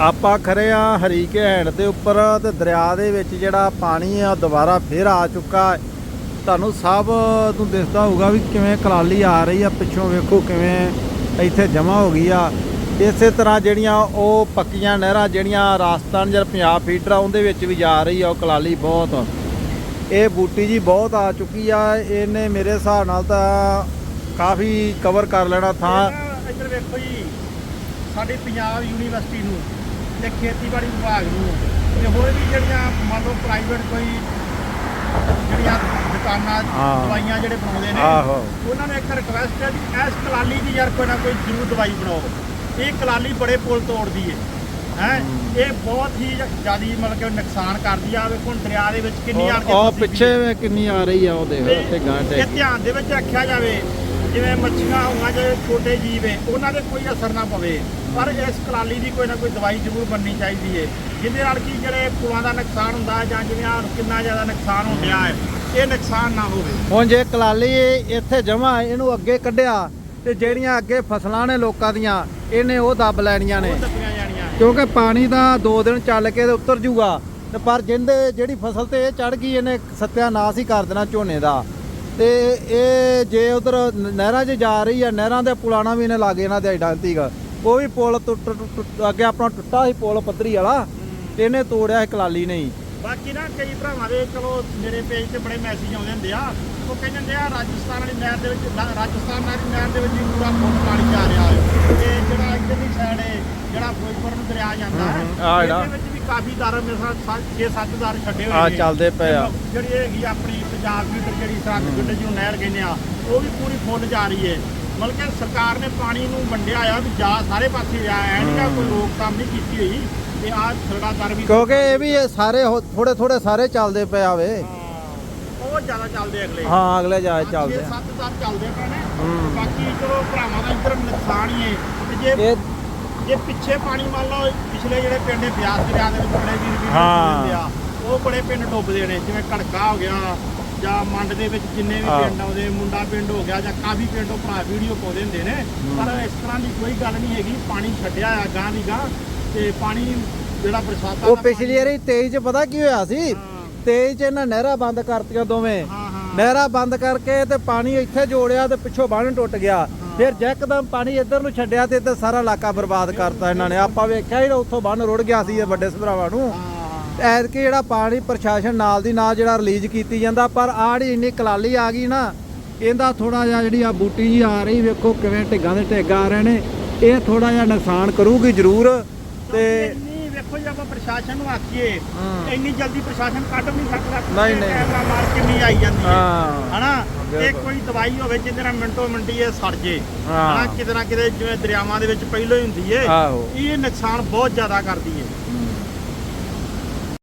ਆਪਾਂ ਖਰੇ ਆ ਹਰੀਕੇ ਹੈਂਡ ਦੇ ਉੱਪਰ ਤੇ ਦਰਿਆ ਦੇ ਵਿੱਚ ਜਿਹੜਾ ਪਾਣੀ ਆ ਦੁਬਾਰਾ ਫੇਰ ਆ ਚੁੱਕਾ ਤੁਹਾਨੂੰ ਸਭ ਨੂੰ ਦਿਸਦਾ ਹੋਊਗਾ ਵੀ ਕਿਵੇਂ ਕਲਾਲੀ ਆ ਰਹੀ ਆ, ਪਿੱਛੋਂ ਵੇਖੋ ਕਿਵੇਂ ਇੱਥੇ ਜਮਾ ਹੋ ਗਈ ਆ। ਇਸੇ ਤਰ੍ਹਾਂ ਜਿਹੜੀਆਂ ਉਹ ਪੱਕੀਆਂ ਨਹਿਰਾਂ, ਜਿਹੜੀਆਂ ਰਾਜਸਥਾਨ ਜਾਂ ਪੰਜਾਬ ਫੀਡਰ ਆ, ਉਹਦੇ ਵਿੱਚ ਵੀ ਜਾ ਰਹੀ ਆ ਉਹ ਕਲਾਲੀ ਬਹੁਤ। ਇਹ ਬੂਟੀ ਜੀ ਬਹੁਤ ਆ ਚੁੱਕੀ ਆ, ਇਹਨੇ ਮੇਰੇ ਹਿਸਾਬ ਨਾਲ ਤਾਂ ਕਾਫੀ ਕਵਰ ਕਰ ਲੈਣਾ ਥਾਂ। ਇੱਧਰ ਵੇਖੋ ਜੀ, ਸਾਡੀ ਪੰਜਾਬ ਯੂਨੀਵਰਸਿਟੀ ਨੂੰ। ਤੇ ਖੇਤੀਬਾੜੀ ਵਿਭਾਗ ਨੂੰ ਤੇ ਹੋਰ ਵੀ ਜਿਹੜੀਆਂ ਮੰਨ ਲਓ ਪ੍ਰਾਈਵੇਟ ਕੋਈ ਜਿਹੜੀਆਂ ਦੁਕਾਨਾਂ। ਦਵਾਈਆਂ ਜਿਹੜੇ ਬਣਾਉਂਦੇ ਨੇ ਉਹਨਾਂ ਨੇ ਇੱਕ ਰਿਕਵੈਸਟ ਹੈ ਵੀ ਇਸ ਕਲਾਲੀ ਦੀ ਯਾਰ ਕੋਈ ਨਾ ਕੋਈ ਜ਼ਰੂਰ ਦਵਾਈ ਬਣਾਓ। ਇਹ ਕਲਾਲੀ ਬੜੇ ਪੁਲ ਤੋੜਦੀ ਹੈ? ਹੈ। ਇਹ ਬਹੁਤ ਹੀ ਜ਼ਿਆਦੀ ਮਤਲਬ ਕਿ ਨੁਕਸਾਨ ਕਰਦੀ ਆ। ਵੇਖੋ ਦਰਿਆ ਦੇ ਵਿੱਚ ਕਿੰਨੀ ਆਣ ਕੇ ਉਹ ਪਿੱਛੇ ਕਿੰਨੀ ਆ ਰਹੀ ਆ ਉਹ ਦੇਖ ਉੱਥੇ ਗਾਂ ਇਹ ਧਿਆਨ ਦੇ ਵਿੱਚ ਰੱਖਿਆ ਜਾਵੇ ਜਿਵੇਂ ਮੱਛੀਆਂ ਹੋਈਆਂ ਜੇ ਛੋਟੇ ਜੀਵ ਹੈ ਉਹਨਾਂ ਦੇ ਕੋਈ ਅਸਰ ਨਾ ਪਵੇ। ਪਰ ਇਸ ਕਲਾਲੀ ਦੀ ਕੋਈ ਨਾ ਕੋਈ ਦਵਾਈ ਜ਼ਰੂਰ ਬਣਨੀ ਚਾਹੀਦੀ ਹੈ ਜਿਹਦੇ ਨਾਲ ਕੀ ਜਿਹੜੇ ਪੁਲਾਂ ਦਾ ਨੁਕਸਾਨ ਹੁੰਦਾ ਹੈ ਜਾਂ ਜਿਵੇਂ ਆਹ ਕਿੰਨਾ ਜ਼ਿਆਦਾ ਨੁਕਸਾਨ ਹੋ ਰਿਹਾ ਹੈ ਇਹ ਨੁਕਸਾਨ ਨਾ ਹੋਵੇ। ਹੁਣ ਜੇ ਕਲਾਲੀ ਇੱਥੇ ਜਮਾ ਇਹਨੂੰ ਅੱਗੇ ਕੱਢਿਆ ਤੇ ਜਿਹੜੀਆਂ ਅੱਗੇ ਫਸਲਾਂ ਨੇ ਲੋਕਾਂ ਦੀਆਂ ਇਹਨੇ ਉਹ ਦੱਬ ਲੈਣੀਆਂ ਨੇ। ਕਿਉਂਕਿ ਪਾਣੀ ਦਾ 2 ਦਿਨ ਚੱਲ ਕੇ ਤੇ ਉੱਤਰ ਜੂਗਾ। ਤੇ ਪਰ ਜਿੰਦੇ ਜਿਹੜੀ ਫਸਲ ਤੇ ਇਹ ਚੜ ਗਈ ਇਹਨੇ ਸਤਿਆਨਾਸ਼ ਹੀ ਕਰ ਦੇਣਾ ਝੋਨੇ ਦਾ। ਤੇ ਇਹ ਜੇ ਉਧਰ ਨਹਿਰਾਂ 'ਚ ਜਾ ਰਹੀ ਆ ਨਹਿਰਾਂ ਦੇ ਪੁਲਾਣਾ ਵੀ ਇਹਨੇ ਲਾਗੇ ਇਹਨਾਂ ਦੇ ਡਾਂਤੀਗ ਉਹ ਵੀ ਪੁਲ ਟੁੱਟ ਟੁੱਟ- ਅੱਗੇ ਆਪਣਾ ਟੁੱਟਾ ਸੀ ਪੁਲ ਪੱਧਰੀ ਵਾਲਾ ਤੇ ਇਹਨੇ ਤੋੜਿਆ ਸੀ ਕਲਾਲੀ ਨਹੀਂ ਬਾਕੀ ਨਾ ਕਈ ਭਰਾਵਾਂ ਦੇ ਚਲੋ ਮੇਰੇ ਪੇਜ ਤੇ ਬੜੇ ਮੈਸੇਜ ਆਉਂਦੇ ਹੁੰਦੇ ਆ ਉਹ ਕਹਿੰਦੇ ਹੁੰਦੇ ਆ ਰਾਜਸਥਾਨ ਵਾਲੀ ਨਹਿਰ ਦੇ ਵਿੱਚ ਰਾ- ਰਾਜਸਥਾਨ ਵਾਲੀ ਨਹਿਰ ਦੇ ਵਿੱਚ ਪੂਰਾ ਫੁੱਲ ਪਾਣੀ ਜਾ ਰਿਹਾ ਹੈ ਤੇ ਜਿਹੜਾ ਇੱਧਰਲੀ ਸਾਈਡ ਹੈ ਜਿਹੜਾ ਫਿਰੋਜ਼ਪੁਰ ਨੂੰ ਦਰਿਆ ਜਾਂਦਾ ਹੈ ਹਮ, ਆਹ ਜਿਹੜਾ। ਇਹਦੇ ਵਿੱਚ ਵੀ ਕਾਫੀ ਦਰ ਮੇਰੇ ਸਾਹ 6-7 ਦਰ ਛੱਡੇ ਹੋਏ ਆ ਨੇ। ਚੱਲਦੇ ਪਏ ਆ। ਜਿਹੜੀ ਹੈਗੀ ਆਪਣੀ ਪੰਜਾਬ ਦੀ ਜਿਹੜੀ ਸਰਹੱਦ ਪਿੰਡ ਜਿਹਨੂੰ ਨਹਿਰ ਕਹਿੰਦੇ ਆ ਉਹ ਵੀ ਪੂਰੀ ਫੁੱਲ ਜਾ ਰਹੀ ਹੈ ਮਤਲਬ ਕਿ ਸਰਕਾਰ ਨੇ ਪਾਣੀ ਨੂੰ ਵੰਡਿਆ ਆ ਵੀ ਜਾ ਸਾਰੇ ਪਾਸੇ ਜਾ ਐ ਨਹੀਂ ਕੋਈ ਰੋਕਥਾਮ ਨਹੀਂ ਕੀਤੀ ਹੋਈ ਤੇ ਆ ਥੋੜਾ ਦਰ ਵੀ ਕਿਉਂਕਿ ਇਹ ਵੀ ਇਹ ਸਾਰੇ ਥੋੜੇ ਥੋੜੇ ਸਾਰੇ ਚੱਲਦੇ ਪਏ ਆਵੇ ਹਾਂ, ਉਹ ਜ਼ਿਆਦਾ ਚੱਲਦੇ ਅਗਲੇ। ਹਾਂ ਅਗਲੇ ਜਾਏ ਚੱਲਦੇ ਆ। 7 ਦਰ ਚੱਲਦੇ ਪਏ ਨੇ। ਹੂੰ। ਬਾਕੀ ਚਲੋ ਭਰਾਵਾਂ ਦਾ ਇੱਧਰ ਨੁਕਸਾਨ ਹੀ ਹੈ ਤੇ ਜੇ ਇਹ ਜੇ ਪਿੱਛੇ ਪਾਣੀ ਮੰਨ ਲਓ ਪਿਛਲੇ ਜਿਹੜੇ ਪਿੰਡ ਹੈ ਬਿਆਸ ਦਰਿਆ ਦੇ ਵਿੱਚ ਬੜੇ ਵੀਰ ਵੀਰ ਹਾਂ। ਆ ਉਹ ਬੜੇ ਪਿੰਡ ਡੁੱਬਦੇ ਨੇ ਜਿਵੇਂ ਕੜਕਾ ਹੋ ਗਿਆ ਜਾਂ ਮੰਡ ਦੇ ਵਿੱਚ ਜਿੰਨੇ ਵੀ ਹਾਂ। ਪਿੰਡ ਆਉਂਦੇ ਮੁੰਡਾ ਪਿੰਡ ਹੋ ਗਿਆ ਜਾਂ ਕਾਫੀ ਪਿੰਡ ਉਹ ਭਰਾ ਵੀਡੀਓ ਪਾਉਂਦੇ ਹੁੰਦੇ ਨੇ ਪਰ ਇਸ ਤਰ੍ਹਾਂ ਦੀ ਕੋਈ ਗੱਲ ਨਹੀਂ ਹੈਗੀ ਪਾਣੀ ਛੱਡਿਆ ਆ ਗਾਂ ਦੀ ਗਾਂ ਤੇ ਪਾਣੀ ਜਿਹੜਾ ਬਰਸਾਤਾਂ ਉਹ ਦਾ ਪਿਛਲੀ ਵਾਰੀ 23 ਚ ਪਤਾ ਕੀ ਹੋਇਆ ਸੀ ਹਾਂ। 23 ਚ ਇਹਨਾਂ ਨਹਿਰਾਂ ਬੰਦ ਕਰਤੀਆਂ ਦੋਵੇਂ ਹਾਂ ਹਾਂ ਨਹਿਰਾਂ ਬੰਦ ਕਰਕੇ ਤੇ ਪਾਣੀ ਇੱਥੇ ਜੋੜਿਆ ਤੇ ਪਿੱਛੋਂ ਬੰਨ ਟੁੱਟ ਗਿਆ ਫਿਰ ਜੱਕਦਮ ਪਾਣੀ ਇੱਧਰ ਨੂੰ ਛੱਡਿਆ ਤੇ ਇੱਧਰ ਸਾਰਾ ਇਲਾਕਾ ਬਰਬਾਦ ਕਰਤਾ ਇਹਨਾਂ ਨੇ। ਆਪਾਂ ਵੇਖਿਆ ਹੀ ਉੱਥੋਂ ਬੰਨ ਰੁੜ ਗਿਆ ਸੀ ਇਹ ਵੱਡੇ ਸਭਰਾਵਾਂ ਨੂੰ। ਹਾਂ ਐਤਕੀ ਜਿਹੜਾ ਪਾਣੀ ਪ੍ਰਸ਼ਾਸਨ ਨਾਲ ਦੀ ਨਾਲ ਜਿਹੜਾ ਰਿਲੀਜ਼ ਕੀਤੀ ਜਾਂਦਾ ਪਰ ਜਿਹੜੀ ਇੰਨੀ ਕਲਾਲੀ ਆ ਗਈ ਨਾ ਇਹਦਾ ਥੋੜਾ ਜਿਹਾ ਜਿਹੜੀ ਆ ਬੂਟੀ ਜੀ ਆ ਰਹੀ ਵੇਖੋ ਕਿਵੇਂ ਢਿੱਗਾਂ ਦੇ ਢਿੱਗ ਆ ਰਹੇ ਨੇ। ਇਹ ਥੋੜਾ ਜਿਹਾ ਨੁਕਸਾਨ ਕਰੂਗੀ ਜ਼ਰੂਰ ਤੇ ਨਹੀਂ ਵੇਖੋ ਜੇ ਆਪਾਂ ਪ੍ਰਸ਼ਾਸਨ ਨੂੰ ਆਖੀਏ। ਇੰਨੀ ਜਲਦੀ ਪ੍ਰਸ਼ਾਸਨ ਕੱਢ ਨਹੀਂ ਸਕਦਾ ਨਹੀਂ, ਨਹੀਂ। ਕੈਮਰਾ ਮਾਰ ਕਿੰਨੀ ਆਈ ਜਾਂਦੀ ਹਾਂ। ਹਨਾ? ਬਿਲਕੁਲ। ਕੋਈ ਦਵਾਈ ਹੋਵੇ ਜਿਹਦੇ ਨਾਲ ਮਿੰਟੋ ਮਿੰਟੀ ਇਹ ਸੜ ਜੇ ਹਾਂ। ਕਿਤੇ ਨਾ ਕਿਤੇ ਜਿਵੇਂ ਦਰਿਆਵਾਂ ਦੇ ਵਿੱਚ ਪਹਿਲਾਂ ਹੀ ਹੁੰਦੀ ਏ ਇਹ ਨੁਕਸਾਨ ਬਹੁਤ ਜ਼ਿਆਦਾ ਕਰਦੀ ਏ